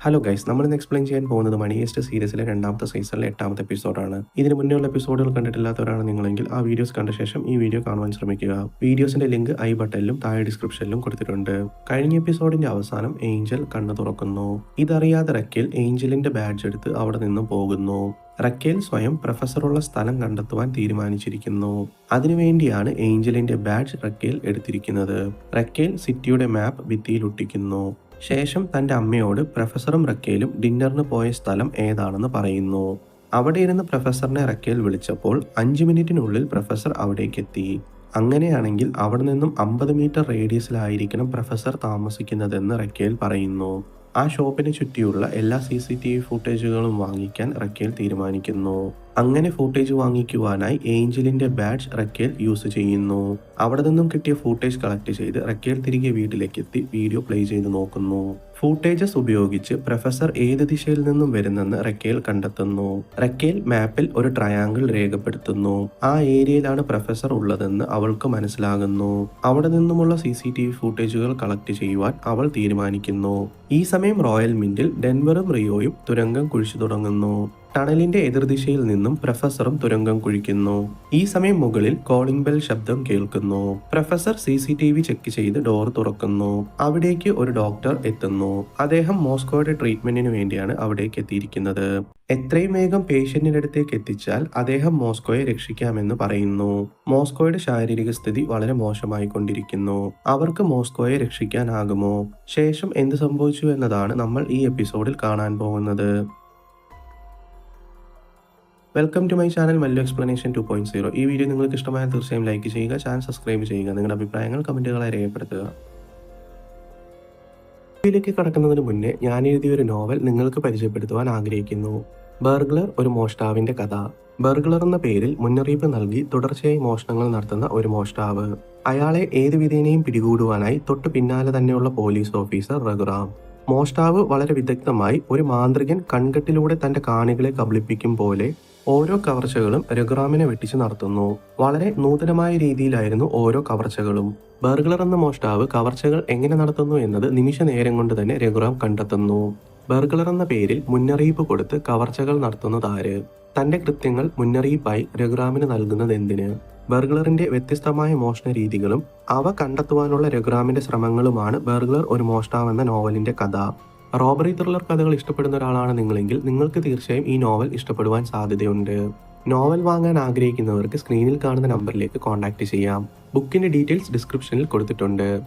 Hello guys നമ്മൾ ഇന്ന് explain ചെയ്യാൻ പോകുന്നത് മണിയേസ്റ്റ് സീരീസിലെ രണ്ടാമത്തെ സീസണിലെ എട്ടാമത്തെ എപ്പിസോഡാണ് ഇതിന് മുന്നേയുള്ള എപ്പിസോഡുകൾ കണ്ടിട്ടില്ലാത്തവരാണ് നിങ്ങളെങ്കിൽ ആ വീഡിയോസ് കണ്ട ശേഷം ഈ വീഡിയോ കാണുവാൻ ശ്രമിക്കുക. വീഡിയോസിന്റെ ലിങ്ക് ഐ ബട്ടണിലും താഴെ ഡിസ്ക്രിപ്ഷനിലും കൊടുത്തിട്ടുണ്ട്. കഴിഞ്ഞ എപ്പിസോഡിന്റെ അവസാനം ഏഞ്ചൽ കണ്ണു തുറക്കുന്നു. ഇതറിയാതെ റക്കിൽ ഏഞ്ചലിന്റെ ബാഡ്ജ് എടുത്ത് അവിടെ നിന്നും പോകുന്നു. റക്കേൽ സ്വയം പ്രൊഫസറുള്ള സ്ഥലം കണ്ടെത്തുവാൻ തീരുമാനിച്ചിരിക്കുന്നു. അതിനുവേണ്ടിയാണ് ഏഞ്ചലിന്റെ ബാഡ്ജ് റക്കേൽ എടുത്തിരിക്കുന്നത്. റക്കേൽ സിറ്റിയുടെ മാപ്പ് ഭിത്തിയിൽ ഒട്ടിക്കുന്നു. ശേഷം തന്റെ അമ്മയോട് പ്രൊഫസറും റക്കേലും ഡിന്നറിന് പോയ സ്ഥലം ഏതാണെന്ന് പറയുന്നു. അവിടെ ഇരുന്ന് പ്രൊഫസറിനെ റക്കേൽ വിളിച്ചപ്പോൾ അഞ്ച് മിനിറ്റിനുള്ളിൽ പ്രൊഫസർ അവിടേക്ക് എത്തി. അങ്ങനെയാണെങ്കിൽ അവിടെ നിന്നും അമ്പത് മീറ്റർ റേഡിയസിലായിരിക്കണം പ്രൊഫസർ താമസിക്കുന്നതെന്ന് റക്കേൽ പറയുന്നു. ആ ഷോപ്പിന് ചുറ്റിയുള്ള എല്ലാ സി സി ടി വി ഫുട്ടേജുകളും വാങ്ങിക്കാൻ റക്കേൽ തീരുമാനിക്കുന്നു. അങ്ങനെ ഫുട്ടേജ് വാങ്ങിക്കുവാനായി ഏഞ്ചലിന്റെ ബാഡ്ജ് റക്കേൽ യൂസ് ചെയ്യുന്നു. അവിടെ നിന്നും കിട്ടിയ ഫുട്ടേജ് കളക്ട് ചെയ്ത് റക്കേൽ തിരികെ വീട്ടിലേക്ക് എത്തി വീഡിയോ പ്ലേ ചെയ്ത് നോക്കുന്നു. ഫൂട്ടേജസ് ഉപയോഗിച്ച് പ്രൊഫസർ ഏത് ദിശയിൽ നിന്നും വരുന്നെന്ന് റക്കേൽ കണ്ടെത്തുന്നു. റക്കേൽ മാപ്പിൽ ഒരു ട്രയാങ്കിൾ രേഖപ്പെടുത്തുന്നു. ആ ഏരിയയിലാണ് പ്രൊഫസർ ഉള്ളതെന്ന് അവൾക്ക് മനസ്സിലാകുന്നു. അവിടെ നിന്നുമുള്ള സി സി ടി വി ഫൂട്ടേജുകൾ കളക്ട് ചെയ്യുവാൻ അവൾ തീരുമാനിക്കുന്നു. ഈ സമയം റോയൽ മിന്റിൽ ഡെൻവറും റിയോയും തുരങ്കം കുഴിച്ചു തുടങ്ങുന്നു. ടണലിന്റെ എതിർദിശയിൽ നിന്നും പ്രൊഫസറും തുരങ്കം കുഴിക്കുന്നു. ഈ സമയം മുകളിൽ കോളിംഗ് ബെൽ ശബ്ദം കേൾക്കുന്നു. Professor C C T V check ചെയ്ത് ഡോർ തുറക്കുന്നു. അവിടേക്ക് ഒരു ഡോക്ടർ എത്തുന്നു. അദ്ദേഹം മോസ്കോയുടെ ട്രീറ്റ്മെന്റിന് വേണ്ടിയാണ് അവിടേക്ക് എത്തിയിരിക്കുന്നത്. എത്രയും വേഗം പേഷ്യന്റിന്റെ അടുത്തേക്ക് എത്തിച്ചാൽ അദ്ദേഹം മോസ്കോയെ രക്ഷിക്കാമെന്ന് പറയുന്നു. മോസ്കോയുടെ ശാരീരിക സ്ഥിതി വളരെ മോശമായി കൊണ്ടിരിക്കുന്നു. അവർക്ക് മോസ്കോയെ രക്ഷിക്കാനാകുമോ? ശേഷം എന്ത് സംഭവിച്ചു എന്നതാണ് നമ്മൾ ഈ എപ്പിസോഡിൽ കാണാൻ പോകുന്നത്. Welcome to my channel Mallu explanation two point zero ഈ വീഡിയോ നിങ്ങൾക്ക് ഇഷ്ടമായാൽ തീർച്ചയായും ലൈക്ക് ചെയ്യുക ചാനൽ സബ്സ്ക്രൈബ് ചെയ്യുക നിങ്ങളുടെ അഭിപ്രായങ്ങൾ കമന്റുകളായി രേഖപ്പെടുത്തുക. ഇതിലേക്ക് കടക്കുന്നതിന് മുന്നേ ഞാൻ എഴുതിയ ഒരു നോവൽ നിങ്ങൾക്ക് പരിചയപ്പെടുത്തുവാൻ ആഗ്രഹിക്കുന്നു. ബർഗ്ലർ ഒരു മോഷ്ടാവിന്റെ കഥ. ബർഗ്ലർ എന്ന പേരിൽ മുന്നറിയിപ്പ് നൽകി തുടർച്ചയായി മോഷണങ്ങൾ നടത്തുന്ന ഒരു മോഷ്ടാവ്. അയാളെ ഏത് വിധേനയും പിടികൂടുവാനായി തൊട്ടു പിന്നാലെ തന്നെയുള്ള പോലീസ് ഓഫീസർ റഘുറാം മോഷ്ടാവ് വളരെ വിദഗ്ധമായി ഒരു മാന്ത്രികൻ കൺകെട്ടിലൂടെ തന്റെ കാണികളെ കബളിപ്പിക്കും പോലെ ഓരോ കവർച്ചകളും രഘുറാമിനെ വെട്ടിച്ച് നടത്തുന്നു. വളരെ നൂതനമായ രീതിയിലായിരുന്നു ഓരോ കവർച്ചകളും. ബർഗ്ലർ എന്ന മോഷ്ടാവ് കവർച്ചകൾ എങ്ങനെ നടത്തുന്നു എന്നത് നിമിഷ നേരം കൊണ്ട് തന്നെ രഘുറാം കണ്ടെത്തുന്നു. ബർഗ്ലർ എന്ന പേരിൽ മുന്നറിയിപ്പ് കൊടുത്ത് കവർച്ചകൾ നടത്തുന്നതാര് തന്റെ കൃത്യങ്ങൾ മുന്നറിയിപ്പായി രഘുറാമിന് നൽകുന്നത് എന്തിന്? ബർഗ്ലറിന്റെ വ്യത്യസ്തമായ മോഷണ രീതികളും അവ കണ്ടെത്തുവാനുള്ള രഘുറാമിന്റെ ശ്രമങ്ങളുമാണ് ബർഗ്ലർ ഒരു മോഷ്ടാവ് എന്ന നോവലിന്റെ കഥ. റോബറി ത്രില്ലർ കഥകൾ ഇഷ്ടപ്പെടുന്ന ഒരാളാണ് നിങ്ങളെങ്കിൽ നിങ്ങൾക്ക് തീർച്ചയായും ഈ നോവൽ ഇഷ്ടപ്പെടുവാൻ സാധ്യതയുണ്ട്. നോവൽ വാങ്ങാൻ ആഗ്രഹിക്കുന്നവർക്ക് സ്ക്രീനിൽ കാണുന്ന നമ്പറിലേക്ക് കോൺടാക്ട് ചെയ്യാം. ബുക്കിന്റെ ഡീറ്റെയിൽസ് ഡിസ്ക്രിപ്ഷനിൽ കൊടുത്തിട്ടുണ്ട്.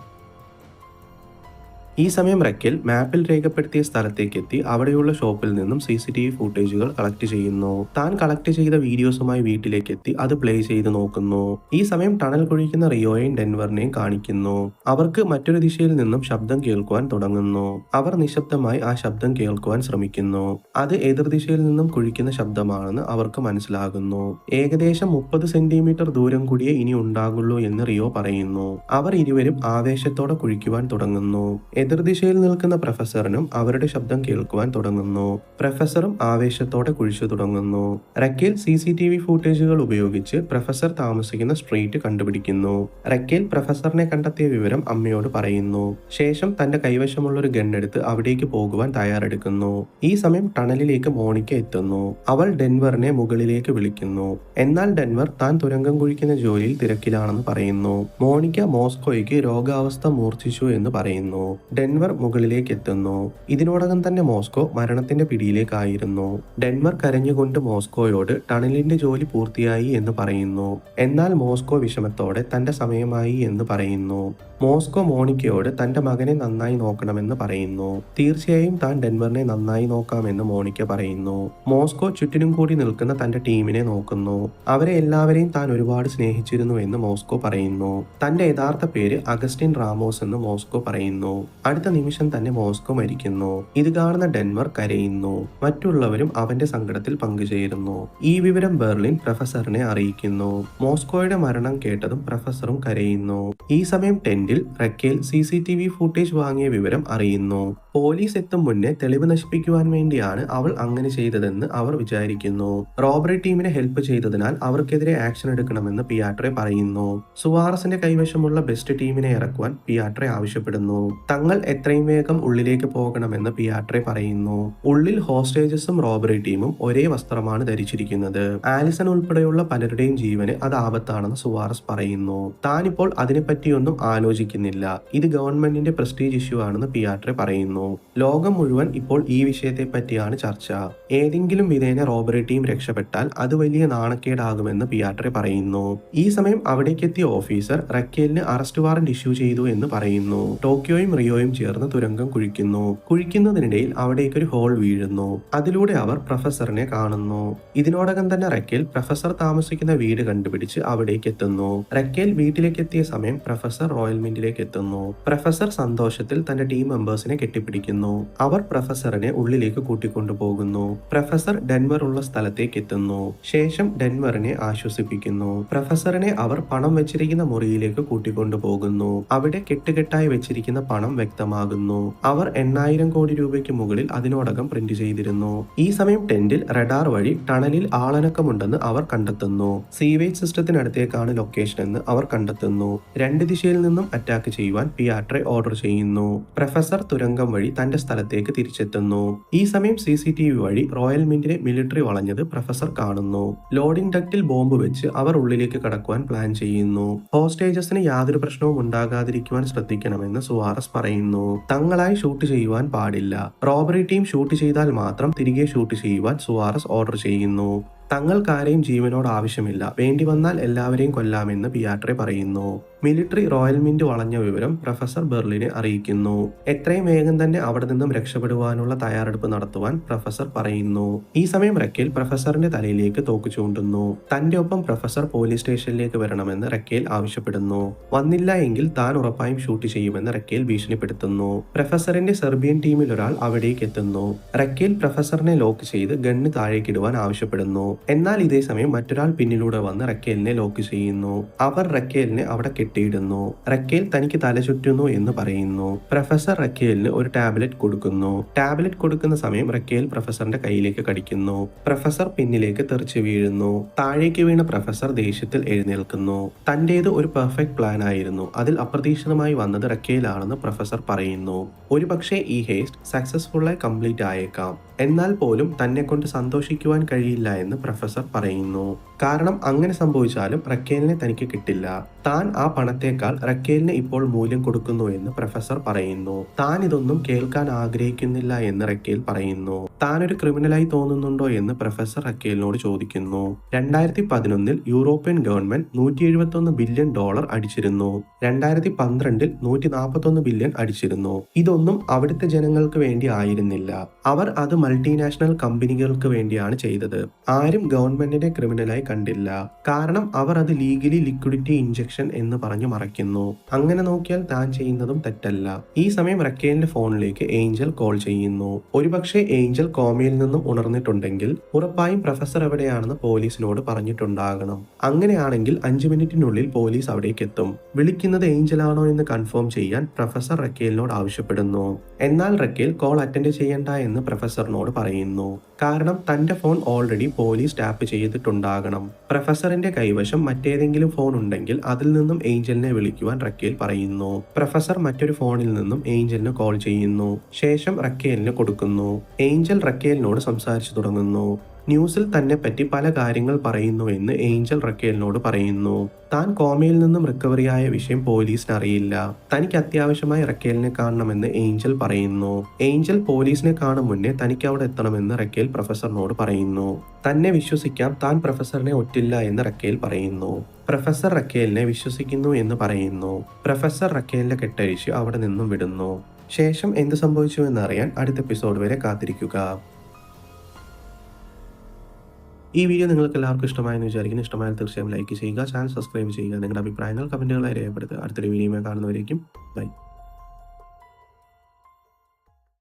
ഈ സമയം റക്കിൽ മാപ്പിൽ രേഖപ്പെടുത്തിയ സ്ഥലത്തേക്ക് എത്തി അവിടെയുള്ള ഷോപ്പിൽ നിന്നും സി സി ടി വി ഫുട്ടേജുകൾ കളക്ട് ചെയ്യുന്നു. താൻ കളക്ട് ചെയ്ത വീഡിയോസുമായി വീട്ടിലേക്ക് എത്തി അത് പ്ലേ ചെയ്ത് നോക്കുന്നു. ഈ സമയം ടണൽ കുഴിക്കുന്ന റിയോയെയും ഡെൻവറിനെയും കാണിക്കുന്നു. അവർക്ക് മറ്റൊരു ദിശയിൽ നിന്നും ശബ്ദം കേൾക്കുവാൻ തുടങ്ങുന്നു. അവർ നിശബ്ദമായി ആ ശബ്ദം കേൾക്കുവാൻ ശ്രമിക്കുന്നു. അത് എതിർദിശയിൽ നിന്നും കുഴിക്കുന്ന ശബ്ദമാണെന്ന് അവർക്ക് മനസ്സിലാകുന്നു. ഏകദേശം മുപ്പത് സെന്റിമീറ്റർ ദൂരം കൂടിയേ ഇനി ഉണ്ടാകുള്ളൂ എന്ന് റിയോ പറയുന്നു. അവർ ഇരുവരും ആവേശത്തോടെ കുഴിക്കുവാൻ തുടങ്ങുന്നു. എതിർദിശയിൽ നിൽക്കുന്ന പ്രൊഫസറിനും അവരുടെ ശബ്ദം കേൾക്കുവാൻ തുടങ്ങുന്നു. പ്രൊഫസറും ആവേശത്തോടെ കുഴിച്ചു തുടങ്ങുന്നു. Raquel C C T V ഫൂട്ടേജുകൾ ഉപയോഗിച്ച് പ്രൊഫസർ താമസിക്കുന്ന സ്ട്രീറ്റ് കണ്ടുപിടിക്കുന്നു. റക്കേൽ പ്രൊഫസറിനെ കണ്ടെത്തിയ വിവരം അമ്മയോട് പറയുന്നു. ശേഷം തന്റെ കൈവശമുള്ള ഒരു ഗണ്ണെടുത്ത് അവിടേക്ക് പോകുവാൻ തയ്യാറെടുക്കുന്നു. ഈ സമയം ടണലിലേക്ക് മോണിക്ക എത്തുന്നു. അവൾ ഡെൻവറിനെ മുകളിലേക്ക് വിളിക്കുന്നു. എന്നാൽ ഡെൻവർ താൻ തുരങ്കം കുഴിക്കുന്ന ജോലിയിൽ തിരക്കിലാണെന്ന് പറയുന്നു. മോണിക്ക മോസ്കോയ്ക്ക് രോഗാവസ്ഥ മൂർച്ഛിച്ചു എന്ന് പറയുന്നു. ഡെൻവർ മുകളിലേക്ക് എത്തുന്നു ഇതിനോടകം തന്നെ മോസ്കോ മരണത്തിന്റെ പിടിയിലേക്കായിരുന്നു. ഡെൻവർ കരഞ്ഞുകൊണ്ട് മോസ്കോയോട് ടണലിന്റെ ജോലി പൂർത്തിയായി എന്ന് പറയുന്നു. എന്നാൽ മോസ്കോ വിഷമത്തോടെ തന്റെ സമയമായി എന്ന് പറയുന്നു. മോസ്കോ മോണിക്കയോട് തന്റെ മകനെ നന്നായി നോക്കണമെന്ന് പറയുന്നു. തീർച്ചയായും താൻ ഡെൻവറിനെ നന്നായി നോക്കാമെന്ന് മോണിക്ക പറയുന്നു. മോസ്കോ ചുറ്റിനും കൂടി നിൽക്കുന്ന തന്റെ ടീമിനെ നോക്കുന്നു. അവരെ എല്ലാവരെയും താൻ ഒരുപാട് സ്നേഹിച്ചിരുന്നു എന്ന് മോസ്കോ പറയുന്നു. തന്റെ യഥാർത്ഥ പേര് അഗസ്റ്റിൻ റാമോസ് എന്ന് മോസ്കോ പറയുന്നു. അടുത്ത നിമിഷം തന്നെ മോസ്കോ മരിക്കുന്നു. ഇത് കാണുന്ന ഡെൻവർ കരയുന്നു. മറ്റുള്ളവരും അവന്റെ സങ്കടത്തിൽ പങ്കുചേരുന്നു. ഈ വിവരം ബെർലിൻ പ്രൊഫസറിനെ അറിയിക്കുന്നു. മോസ്കോയുടെ മരണം കേട്ടതും പ്രൊഫസറും കരയുന്നു. ഈ സമയം ടെന്റിൽ റക്കേൽ സി ഫുട്ടേജ് വാങ്ങിയ വിവരം അറിയുന്നു. പോലീസ് എത്തും മുന്നേ തെളിവ് നശിപ്പിക്കുവാൻ വേണ്ടിയാണ് അവൾ അങ്ങനെ ചെയ്തതെന്ന് അവർ വിചാരിക്കുന്നു. റോബറി ടീമിനെ ഹെൽപ്പ് ചെയ്തതിനാൽ അവർക്കെതിരെ ആക്ഷൻ എടുക്കണമെന്ന് പിയാട്രെ പറയുന്നു. സുവാറസിന്റെ കൈവശമുള്ള ബെസ്റ്റ് ടീമിനെ ഇറക്കുവാൻ പിയാട്രെ ആവശ്യപ്പെടുന്നു. തങ്ങൾ എത്രയും വേഗം ഉള്ളിലേക്ക് പോകണമെന്ന് പിയാട്രെ പറയുന്നു. ഉള്ളിൽ ഹോസ്റ്റേജസും റോബറി ടീമും ഒരേ വസ്ത്രമാണ് ധരിച്ചിരിക്കുന്നത്. ആലിസൺ ഉൾപ്പെടെയുള്ള പലരുടെയും ജീവന് അത് ആപത്താണെന്ന് സുവാറസ് പറയുന്നു. താനിപ്പോൾ അതിനെപ്പറ്റിയൊന്നും ആലോചിക്കുന്നില്ല. ഇത് ഗവൺമെന്റിന്റെ പ്രസ്റ്റീജ് ഇഷ്യൂ ആണെന്ന് പിയാട്രെ പറയുന്നു. ലോകം മുഴുവൻ ഇപ്പോൾ ഈ വിഷയത്തെ പറ്റിയാണ് ചർച്ച. ഏതെങ്കിലും വിധേന റോബറി ടീം രക്ഷപ്പെട്ടാൽ അത് വലിയ നാണക്കേടാകുമെന്ന് പിയാട്രെ പറയുന്നു. ഈ സമയം അവിടേക്കെത്തിയ ഓഫീസർ റക്കേലിന് അറസ്റ്റ് വാറന്റ് ഇഷ്യൂ ചെയ്തു എന്ന് പറയുന്നു. ടോക്കിയോയും റിയോയും ചേർന്ന് തുരങ്കം കുഴിക്കുന്നു. കുഴിക്കുന്നതിനിടയിൽ അവിടേക്കൊരു ഹോൾ വീഴുന്നു. അതിലൂടെ അവർ പ്രൊഫസറിനെ കാണുന്നു. ഇതിനോടകം തന്നെ റക്കേൽ പ്രൊഫസർ താമസിക്കുന്ന വീട് കണ്ടുപിടിച്ച് അവിടേക്ക് എത്തുന്നു റക്കേൽ വീട്ടിലേക്ക് എത്തിയ സമയം പ്രൊഫസർ റോയൽ മിന്റിലേക്ക് എത്തുന്നു പ്രൊഫസർ സന്തോഷത്തിൽ തന്റെ ടീം മെമ്പേഴ്സിനെ കെട്ടിപ്പിടിക്കുന്നു അവർ പ്രൊഫസറിനെ ഉള്ളിലേക്ക് കൂട്ടിക്കൊണ്ടുപോകുന്നു പ്രൊഫസർ ഡെൻവർ ഉള്ള സ്ഥലത്തേക്ക് എത്തുന്നു. ശേഷം ഡെൻവറിനെ ആശ്വസിപ്പിക്കുന്നു. പ്രൊഫസറിനെ അവർ പണം വെച്ചിരിക്കുന്ന മുറിയിലേക്ക് കൂട്ടിക്കൊണ്ടുപോകുന്നു അവിടെ കെട്ടുകെട്ടായി വെച്ചിരിക്കുന്ന പണം വ്യക്തമാകുന്നു. അവർ എണ്ണായിരം കോടി രൂപയ്ക്ക് മുകളിൽ അതിനോടകം പ്രിന്റ് ചെയ്തിരുന്നു. ഈ സമയം ടെന്റിൽ റഡാർ വഴി ടണലിൽ ആളനക്കമുണ്ടെന്ന് അവർ കണ്ടെത്തുന്നു. സീവേജ് സിസ്റ്റത്തിനടുത്തേക്കാണ് ലൊക്കേഷൻ എന്ന് അവർ കണ്ടെത്തുന്നു. രണ്ട് ദിശയിൽ നിന്നും അറ്റാക്ക് ചെയ്യുവാൻ പിയാട്രെ ഓർഡർ ചെയ്യുന്നു. പ്രൊഫസർ തുരങ്കം വഴി തന്റെ സ്ഥലത്തേക്ക് തിരിച്ചെത്തുന്നു. ഈ സമയം സി സി ടി വി വഴി റോയൽ മിന്റിനെ മിലിറ്ററി വളഞ്ഞത് പ്രൊഫസർ കാണുന്നു. ലോഡിംഗ് ഡക്റ്റിൽ ബോംബ് വെച്ച് അവർ ഉള്ളിലേക്ക് കടക്കുവാൻ പ്ലാൻ ചെയ്യുന്നു. ഹോസ്റ്റേജസിന് യാതൊരു പ്രശ്നവും ഉണ്ടാകാതിരിക്കുവാൻ ശ്രദ്ധിക്കണമെന്ന് സുവാറസ് പറയുന്നു. തങ്ങളായി ഷൂട്ട് ചെയ്യുവാൻ പാടില്ല. റോബറി ടീം ഷൂട്ട് ചെയ്താൽ മാത്രം തിരികെ ഷൂട്ട് ചെയ്യുവാൻ സുവാറസ് ഓർഡർ ചെയ്യുന്നു. തങ്ങൾക്കാരെയും ജീവനോട് ആവശ്യമില്ല. വേണ്ടി വന്നാൽ എല്ലാവരെയും കൊല്ലാമെന്ന് പിയാട്രെ പറയുന്നു. മിലിറ്ററി റോയൽ മിന്റ് വളഞ്ഞ വിവരം പ്രൊഫസർ ബെർലിനെ അറിയിക്കുന്നു. എത്രയും വേഗം തന്നെ അവിടെ നിന്നും രക്ഷപ്പെടുവാനുള്ള തയ്യാറെടുപ്പ് നടത്തുവാൻ പ്രൊഫസർ പറയുന്നു. ഈ സമയം റക്കേൽ പ്രൊഫസറിന്റെ തലയിലേക്ക് തോക്ക് ചൂണ്ടുന്നു. തന്റെ ഒപ്പം പ്രൊഫസർ പോലീസ് സ്റ്റേഷനിലേക്ക് വരണമെന്ന് റക്കേൽ ആവശ്യപ്പെടുന്നു. വന്നില്ല എങ്കിൽ താൻ ഉറപ്പായും ഷൂട്ട് ചെയ്യുമെന്ന് റക്കേൽ ഭീഷണിപ്പെടുത്തുന്നു. പ്രൊഫസറിന്റെ സെർബിയൻ ടീമിൽ ഒരാൾ അവിടേക്ക് എത്തുന്നു. റക്കേൽ പ്രൊഫസറിനെ ലോക്ക് ചെയ്ത് ഗണ്ണ് താഴേക്കിടുവാൻ ആവശ്യപ്പെടുന്നു. എന്നാൽ ഇതേ സമയം മറ്റൊരാൾ പിന്നിലൂടെ വന്ന് റക്കേലിനെ ലോക്ക് ചെയ്യുന്നു. അവർ റക്കേലിനെ അവിടെ കെട്ടിയിടുന്നു. റക്കേൽ തനിക്ക് തല ചുറ്റുന്നു എന്ന് പറയുന്നു. പ്രൊഫസർ റക്കേലിന് ഒരു ടാബ്ലറ്റ് കൊടുക്കുന്നു. ടാബ്ലറ്റ് കൊടുക്കുന്ന സമയം റക്കേൽ പ്രൊഫസറിന്റെ കയ്യിലേക്ക് കടിക്കുന്നു. പ്രൊഫസർ പിന്നിലേക്ക് തെറിച്ചു വീഴുന്നു. താഴേക്ക് വീണ പ്രൊഫസർ ദേഷ്യത്തിൽ എഴുന്നേൽക്കുന്നു. തന്റേത് ഒരു പെർഫെക്റ്റ് പ്ലാൻ ആയിരുന്നു. അതിൽ അപ്രതീക്ഷിതമായി വന്നത് റക്കേലാണെന്ന് പ്രൊഫസർ പറയുന്നു. ഒരുപക്ഷെ ഈ ഹേസ്റ്റ് സക്സസ്ഫുള്ളായി കംപ്ലീറ്റ് ആയേക്കാം. എന്നാൽ പോലും തന്നെ കൊണ്ട് സന്തോഷിക്കുവാൻ കഴിയില്ല എന്ന് പ്രൊഫസർ പറയുന്നു. കാരണം അങ്ങനെ സംഭവിച്ചാലും റക്കേലിനെ തനിക്ക് കിട്ടില്ല. താൻ ആ പണത്തേക്കാൾ റക്കേലിന് ഇപ്പോൾ മൂല്യം കൊടുക്കുന്നു എന്ന് പ്രൊഫസർ പറയുന്നു. താൻ ഇതൊന്നും കേൾക്കാൻ ആഗ്രഹിക്കുന്നില്ല എന്ന് റക്കേൽ പറയുന്നു. താൻ ഒരു ക്രിമിനലായി തോന്നുന്നുണ്ടോ എന്ന് പ്രൊഫസർ റക്കേലിനോട് ചോദിക്കുന്നു. രണ്ടായിരത്തി പതിനൊന്നിൽ യൂറോപ്യൻ ഗവൺമെന്റ് നൂറ്റി എഴുപത്തി ബില്യൺ ഡോളർ അടിച്ചിരുന്നു. രണ്ടായിരത്തി പന്ത്രണ്ടിൽ നൂറ്റി നാൽപ്പത്തൊന്ന് ബില്യൺ അടിച്ചിരുന്നു. ഇതൊന്നും അവിടുത്തെ ജനങ്ങൾക്ക് വേണ്ടി ആയിരുന്നില്ല. അവർ അത് മൾട്ടിനാഷണൽ കമ്പനികൾക്ക് വേണ്ടിയാണ് ചെയ്തത്. ആരും ഗവൺമെന്റിനെ ക്രിമിനലായി കണ്ടില്ല. കാരണം അവർ അത് ലീഗലി ലിക്വിഡിറ്റി ഇഞ്ചക്ഷൻ എന്ന് പറഞ്ഞു മറയ്ക്കുന്നു. അങ്ങനെ നോക്കിയാൽ താൻ ചെയ്യുന്നതും തെറ്റല്ല. ഈ സമയം റക്കേലിന്റെ ഫോണിലേക്ക് ഏഞ്ചൽ കോൾ ചെയ്യുന്നു. ഒരുപക്ഷെ ഏഞ്ചൽ കോമയിൽ നിന്നും ഉണർന്നിട്ടുണ്ടെങ്കിൽ ഉറപ്പായും പ്രൊഫസർ എവിടെയാണെന്ന് പോലീസിനോട് പറഞ്ഞിട്ടുണ്ടാകണം. അങ്ങനെയാണെങ്കിൽ അഞ്ചു മിനിറ്റിനുള്ളിൽ പോലീസ് അവിടേക്ക് എത്തും വിളിക്കുന്നത് ഏഞ്ചൽ ആണോ എന്ന് കൺഫേം ചെയ്യാൻ പ്രൊഫസർ റക്കേലിനോട് ആവശ്യപ്പെടുന്നു. എന്നാൽ റക്കേൽ കോൾ അറ്റൻഡ് ചെയ്യണ്ട എന്ന് പ്രൊഫസറിനോട് പറയുന്നു. കാരണം തന്റെ ഫോൺ ഓൾറെഡി പോലീസ് ടാപ്പ് ചെയ്തിട്ടുണ്ടാകണം. പ്രൊഫസറിന്റെ കൈവശം മറ്റേതെങ്കിലും ഫോൺ ഉണ്ടെങ്കിൽ അതിൽ നിന്നും ഏഞ്ചലിനെ വിളിക്കുവാൻ റക്കേൽ പറയുന്നു. പ്രൊഫസർ മറ്റൊരു ഫോണിൽ നിന്നും ഏഞ്ചലിന് കോൾ ചെയ്യുന്നു. ശേഷം റക്കേലിന് കൊടുക്കുന്നു. ഏഞ്ചൽ റക്കേലിനോട് സംസാരിച്ചു തുടങ്ങുന്നു. ന്യൂസിൽ തന്നെ പറ്റി പല കാര്യങ്ങൾ പറയുന്നു എന്ന് ഏഞ്ചൽ റക്കേലിനോട് പറയുന്നു. താൻ കോമയിൽ നിന്നും റിക്കവറിയായ വിഷയം പോലീസിന് അറിയില്ല തനിക്ക് അത്യാവശ്യമായി റക്കേലിനെ കാണണമെന്ന് ഏഞ്ചൽ പറയുന്നു. ഏഞ്ചൽ പോലീസിനെ കാണും മുന്നേ തനിക്ക് അവിടെ എത്തണമെന്ന് റക്കേൽ പ്രൊഫസറിനോട് പറയുന്നു. തന്നെ വിശ്വസിക്കാം താൻ പ്രൊഫസറിനെ ഒറ്റില്ല എന്ന് റക്കേൽ പറയുന്നു. പ്രൊഫസർ റക്കേലിനെ വിശ്വസിക്കുന്നു എന്ന് പറയുന്നു. പ്രൊഫസർ റക്കേലിന്റെ കെട്ടഴിച്ച് അവിടെ നിന്നും വിടുന്നു. ശേഷം എന്ത് സംഭവിച്ചു എന്നറിയാൻ അടുത്ത എപ്പിസോഡ് വരെ കാത്തിരിക്കുക. ഈ വീഡിയോ നിങ്ങൾക്ക് എല്ലാവർക്കും ഇഷ്ടമായെന്ന് വിചാരിക്കുന്നു. ഇഷ്ടമായാൽ തീർച്ചയായും ലൈക്ക് ചെയ്യുക ചാനൽ സബ്സ്ക്രൈബ് ചെയ്യുക. നിങ്ങളുടെ അഭിപ്രായങ്ങൾ കമന്റുകളായി രേഖപ്പെടുത്തുക. അടുത്തൊരു വീഡിയോ കാണുന്നവരേക്കും ബൈ